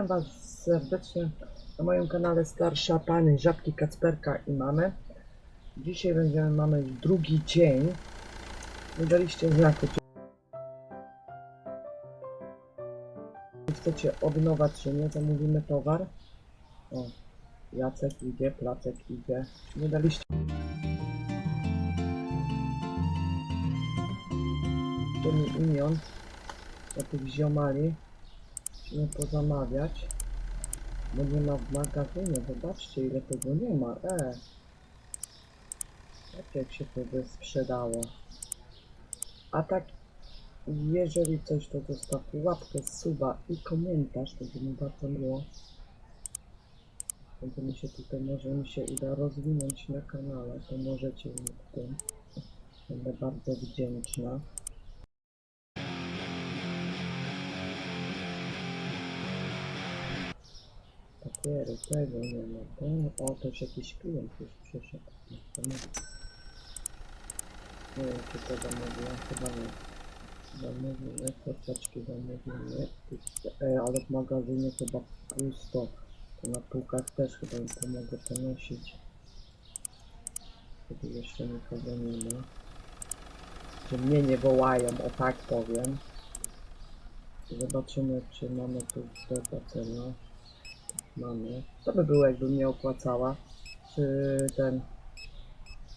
Witam Was serdecznie na moim kanale Starsza Pani Żabki Kacperka i Mamy. Dzisiaj będziemy, mamy drugi dzień. Nie daliście znaku, chcecie odnować czy nie, zamówimy towar. O, Jacek idzie, Placek idzie. Nie daliście mi imion do tych ziomali. Musimy pozamawiać. Bo nie ma w magazynie. Zobaczcie ile tego nie ma. E. Zobaczcie jak się to sprzedało. A tak jeżeli coś to zostawcie łapkę, suba i komentarz, to by mi bardzo miło. Będziemy się tutaj, może mi się uda rozwinąć na kanale, to możecie mi w tym. Będę bardzo wdzięczna. Papiery, tego nie ma. To, o, to już jakiś klient już przyszedł. To nie. Wiem, czy to zamówiłem, chyba nie. Zamówimy, kurczeczki zamówimy. E, ale w magazynie chyba pusto. To na półkach też chyba im pomogę ponosić. Tu jeszcze nikogo nie ma. Że mnie nie wołają, o tak powiem. Zobaczymy, czy mamy tu cena. Mamy. To by było, jakby mnie opłacała. Czy ten...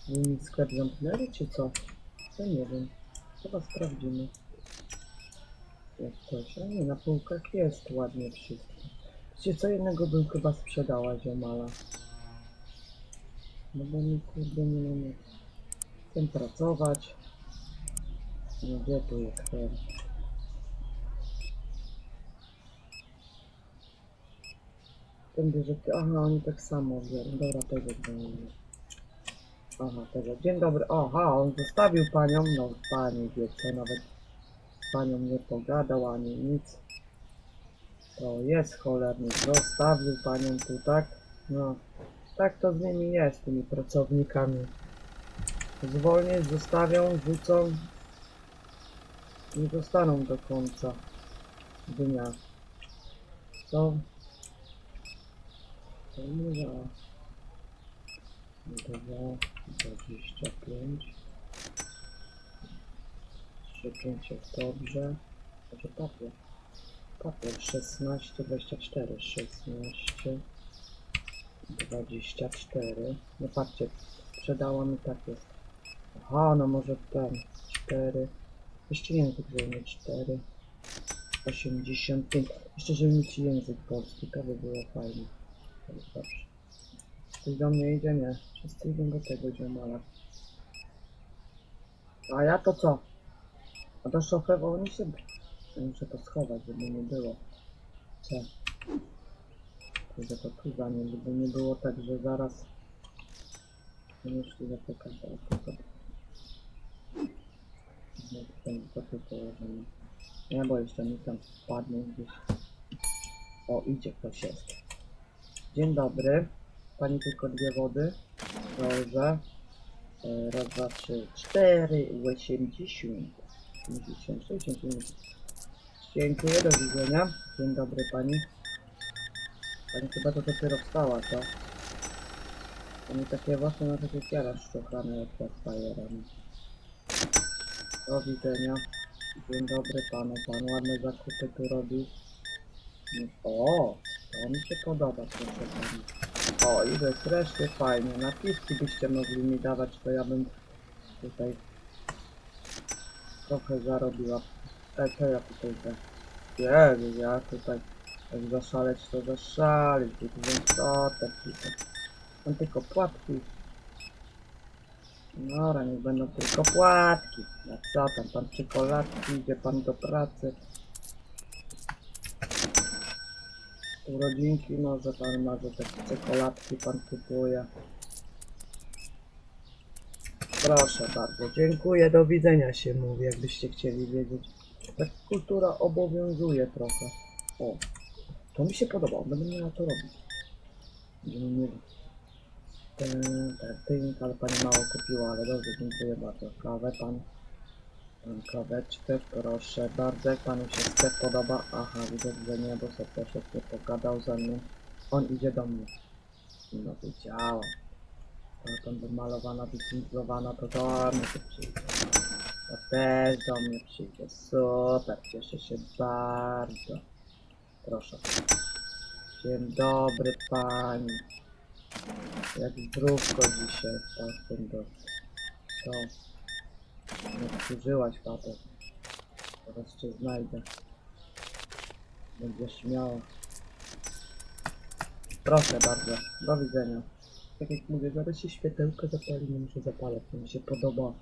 Mini sklep zamknęli, czy co? To nie wiem. Chyba sprawdzimy. Jak coś. A nie, na półkach jest ładnie wszystko. Wiecie, co jednego bym chyba sprzedała ziomala. No bo mi kurde nie mamy. Chcę pracować. No gdzie tu jest ten? Ten bierze, aha, oni tak samo biorą. Dobra, tego dzwonimy. Aha, tego. Dzień dobry. Aha, on zostawił panią. No, pani wie co, nawet z panią nie pogadał ani nic. To jest cholerny. Zostawił panią tu, tak? No, tak to z nimi jest, tymi pracownikami. Zwolnić, zostawią, rzucą. Nie zostaną do końca dnia. To za 2, 25 3, 5 jest dobrze Może papier Papier 16, 24 16 24 No patrzcie Sprzedała mi tak jest Aha, no może ten 4 Jeszcze język żeby 4 85 Jeszcze żeby mieć język polski To by było fajnie jest dobrze. Ktoś do mnie idzie? Nie. Wszyscy idą do tego ziomala. A ja to co? A to szofer, oni się... Ja muszę to schować, żeby nie było. Co? Kurde, to tu za nie, żeby nie było tak, że zaraz... Nie już tu zapukać, a to co? No, tutaj to tu położymy. Nie, bo jeszcze mi tam spadnie gdzieś. O, idzie ktoś jest. Dzień dobry. Pani tylko dwie wody. Dobrze. E, Raz, dwa, trzy, cztery, osiemdziesiąt. Pięćdziesiąt, sześćdziesiąt. Dziękuję, do widzenia. Dzień dobry pani. Pani chyba to dopiero wstała, co? Pani takie właśnie na takie kiara szczochrane jak podstaje rano. Do widzenia. Dzień dobry panu. Pan ładne zakupy tu robi. O! To mi się podoba, proszę pani. O, i to jest wreszcie fajnie. Napiski byście mogli mi dawać, to ja bym tutaj trochę zarobiła. E, co ja tutaj te... Jezu, ja tutaj jak zaszaleć, to zaszaleć. Wziąć to, tylko. Są tylko płatki. Dobra, niech będą tylko płatki. A co tam, pan czekoladki, idzie pan do pracy. Urodzinki może pan ma, że czekoladki pan kupuje. Proszę bardzo, dziękuję, do widzenia się mówi, jakbyście chcieli wiedzieć. Tak kultura obowiązuje trochę. O, to mi się podoba, będę miała to robić. Będziemy mieli ten, ten, ale pani mało kupiła, ale dobrze, dziękuję bardzo. Kawę pan. Kaweczkę, proszę bardzo. Jak panu się sklep podoba? Aha, widzę, że nie, bo sobie troszeczkę pogadał ze mną. On idzie do mnie. No wiedziałam. Tam wymalowana, wycintlowana, to do mnie to przyjdzie. To też do mnie przyjdzie. Super, cieszę się bardzo. Proszę. Dzień dobry pani. Jak zdrówko dzisiaj, do. To. Nie wkurzyłaś, papo. Teraz cię znajdę. Będziesz miała. Proszę bardzo. Do widzenia. Tak jak mówię, zaraz się światełko zapali, nie muszę zapalać. To mi się podoba.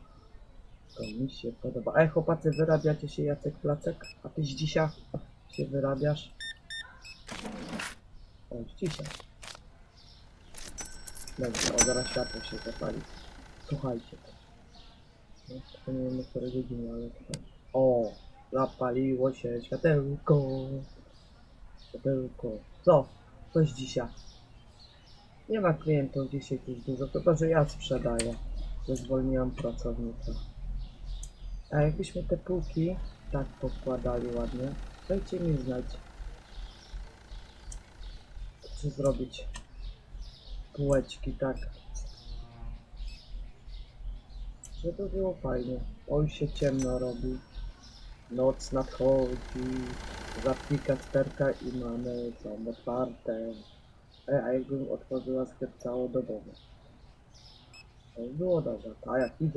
To mi się podoba. Ej, chłopacy, wyrabiacie się Jacek Placek? A ty dzisiaj się wyrabiasz? O, dzisiaj. Dobrze, o, zaraz światło się zapali. Słuchajcie. Nie wiem, o której godzinie, ale. O, zapaliło się światełko. Światełko. Co? Coś dzisiaj. Nie ma klientów dzisiaj też dużo, chyba że ja sprzedaję. że Zwolniłam pracownika. A jakbyśmy te półki tak pokładali ładnie, dajcie mi znać. Czy zrobić półeczki tak. Żeby było fajnie. Oj się ciemno robi. Noc nadchodzi. Zapnij kasterka i mamy są otwarte. E, a jakbym otworzyła sklep całodobowy. To by było dobrze. A jak ping,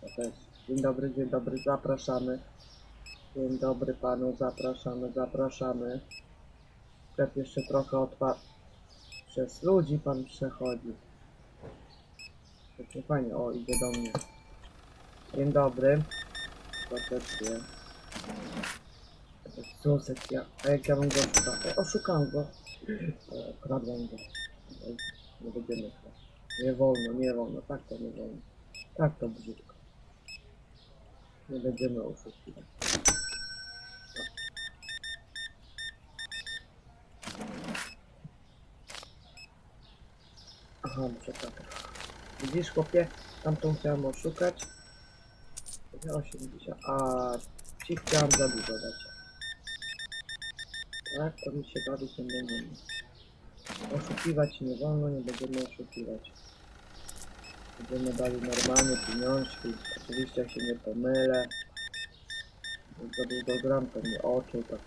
to też. Dzień dobry, dzień dobry, zapraszamy. Dzień dobry panu, zapraszamy, zapraszamy. Sklep jeszcze trochę otwa... Przez ludzi pan przechodzi. Takie fajnie, o idzie do mnie. Dzień dobry. Protestuję. Susek, ja, a jak ja bym go oszukał? Ej, oszukam go. E, Kradłem go. Ej, Nie będziemy to. Nie wolno, nie wolno, tak to nie wolno. Tak to brzydko. Nie będziemy oszukiwać. Aha, muszę tak. Widzisz chłopie, tamtą chciałem oszukać. Ja 80, a ci chciałem za dużo dać. Tak, to mi się bawić nie będziemy. Oszukiwać nie wolno, nie będziemy oszukiwać. Będziemy dali normalnie pieniążki. Oczywiście jak się nie pomylę. Za długo gram, to mi oczy tak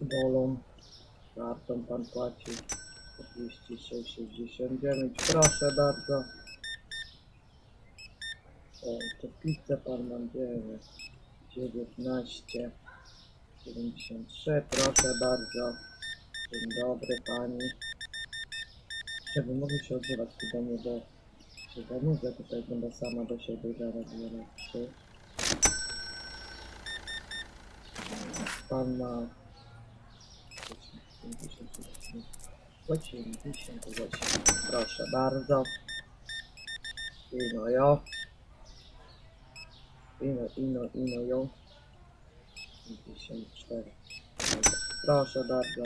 bolą. Kartą pan płaci 46,69. Proszę bardzo. O, to pizzę pan nam bierze. 19. 73. Proszę bardzo. Dzień dobry pani. Żeby mogli się odzywać tu do mnie, bo się zanudzę. Tutaj będę sama do siebie zaraz 3. Pan ma 80, 80. Proszę bardzo. Ino jo. Ino, ino, ino jo. 54. Proszę bardzo.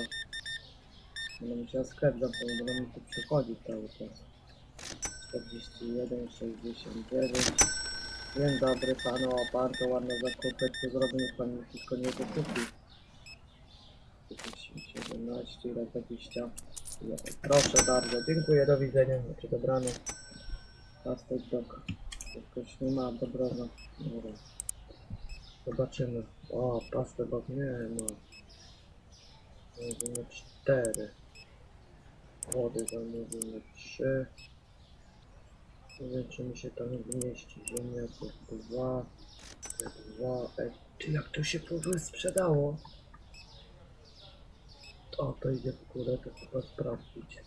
Będę musiał sklep zamknąć, bo mi tu przychodzić cały czas. 41, 69. Dzień dobry panu, bardzo ładne zakupy. Tu niech pan mi wszystko nie wykupi. 17, ile 20. Proszę bardzo, dziękuję, do widzenia, znaczy dobranoc. Pastek dog. Jakoś nie ma dobrego. Zobaczymy. O, pastę dog nie ma. Zamówimy 4. Wody zamówimy 3. Nie wiem, czy mi się to nie zmieści. Ziemniaczek 2. 2. Ej, ty jak to się ogóle sprzedało? O, to idzie w górę, to trzeba sprawdzić.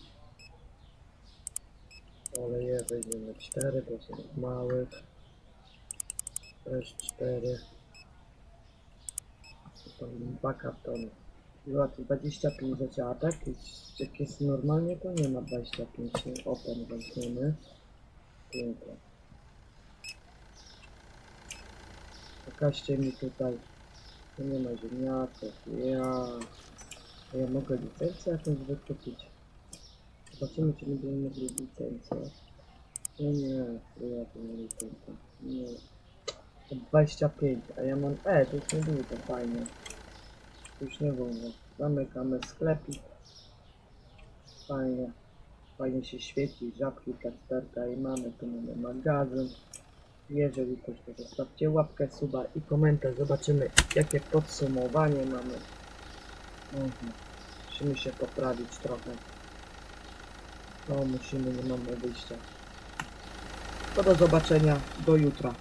Oleje weźmiemy 4, bo są małych. Też 4. To dwa kartony. Była tu 25 zacięła, a tak? Jest, jak jest normalnie, to nie ma 25. Open weźmiemy. Pięknie. Pokażcie mi tutaj. Tu nie ma ziemniaków. Ja. A ja mogę licencję jakąś wykupić. Zobaczymy, czy będziemy mogli licencję. No nie, ja to nie tylko. Nie. To 25, a ja mam... E, to już nie było to fajnie. To już nie wolno. Zamykamy sklepik. Fajnie. Fajnie się świeci, żabki, kacperka i mamy tu mamy magazyn. Jeżeli ktoś to zostawcie łapkę, suba i komentarz. Zobaczymy jakie podsumowanie mamy. Mhm. Musimy się poprawić trochę. No musimy, nie mamy wyjścia. To do zobaczenia, do jutra.